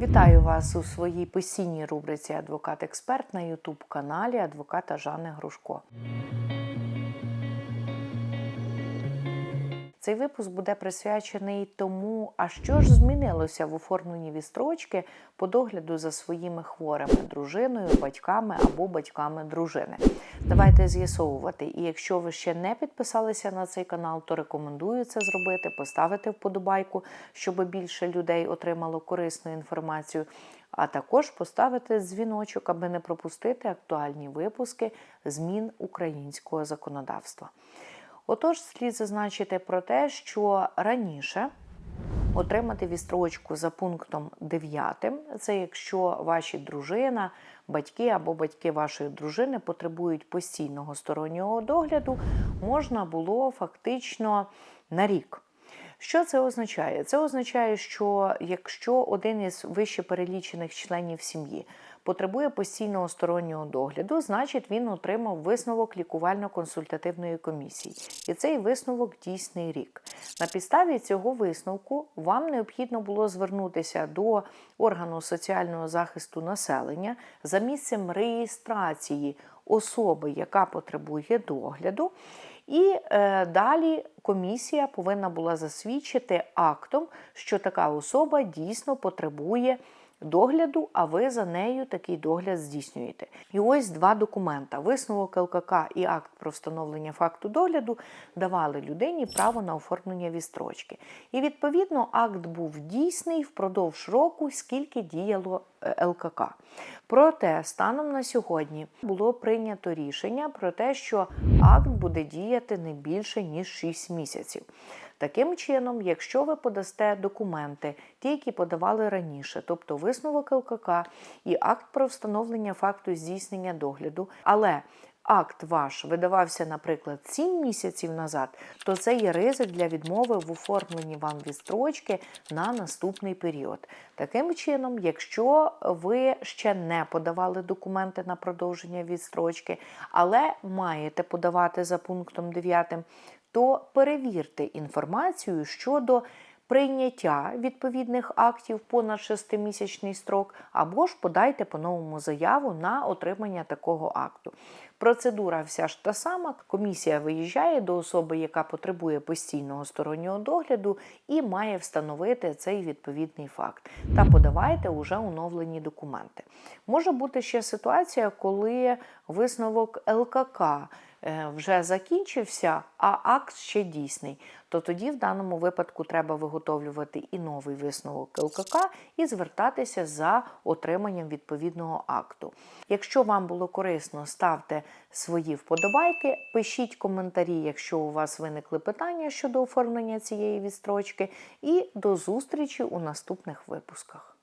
Вітаю вас у своїй постійній рубриці Адвокат-експерт на Ютуб каналі адвоката Жани Грушко. Цей випуск буде присвячений тому, а що ж змінилося в оформленні відстрочки по догляду за своїми хворими дружиною, батьками або батьками дружини. Давайте з'ясовувати. І якщо ви ще не підписалися на цей канал, то рекомендую це зробити, поставити вподобайку, щоб більше людей отримало корисну інформацію. А також поставити дзвіночок, аби не пропустити актуальні випуски змін українського законодавства. Отож, слід зазначити про те, що раніше отримати відстрочку за пунктом 9, це якщо ваші дружина, батьки або батьки вашої дружини потребують постійного стороннього догляду, можна було фактично на рік. Що це означає? Це означає, що якщо один із вище перелічених членів сім'ї потребує постійного стороннього догляду, значить він отримав висновок лікувально-консультативної комісії. І цей висновок дійсний рік. На підставі цього висновку вам необхідно було звернутися до органу соціального захисту населення за місцем реєстрації особи, яка потребує догляду. І е, далі комісія повинна була засвідчити актом, що така особа дійсно потребує догляду, а ви за нею такий догляд здійснюєте. І ось два документа: висновок ЛКК і акт про встановлення факту догляду давали людині право на оформлення відстрочки. І відповідно акт був дійсний впродовж року, скільки діяло е, ЛКК. Проте станом на сьогодні було прийнято рішення про те, що акт буде діяти не більше ніж 6 місяців. Таким чином, якщо ви подасте документи, ті, які подавали раніше, тобто висновок ЛКК і акт про встановлення факту здійснення догляду, але акт ваш видавався, наприклад, 7 місяців назад, то це є ризик для відмови в оформленні вам відстрочки на наступний період. Таким чином, якщо ви ще не подавали документи на продовження відстрочки, але маєте подавати за пунктом 9, то перевірте інформацію щодо прийняття відповідних актів понад 6-місячний строк, або ж подайте по-новому заяву на отримання такого акту. Процедура вся ж та сама. Комісія виїжджає до особи, яка потребує постійного стороннього догляду, і має встановити цей відповідний факт. Та подавайте уже оновлені документи. Може бути ще ситуація, коли висновок ЛКК вже закінчився, а акт ще дійсний. То тоді в даному випадку треба виготовлювати і новий висновок ЛКК і звертатися за отриманням відповідного акту. Якщо вам було корисно, ставте свої вподобайки, пишіть коментарі, якщо у вас виникли питання щодо оформлення цієї відстрочки, і до зустрічі у наступних випусках.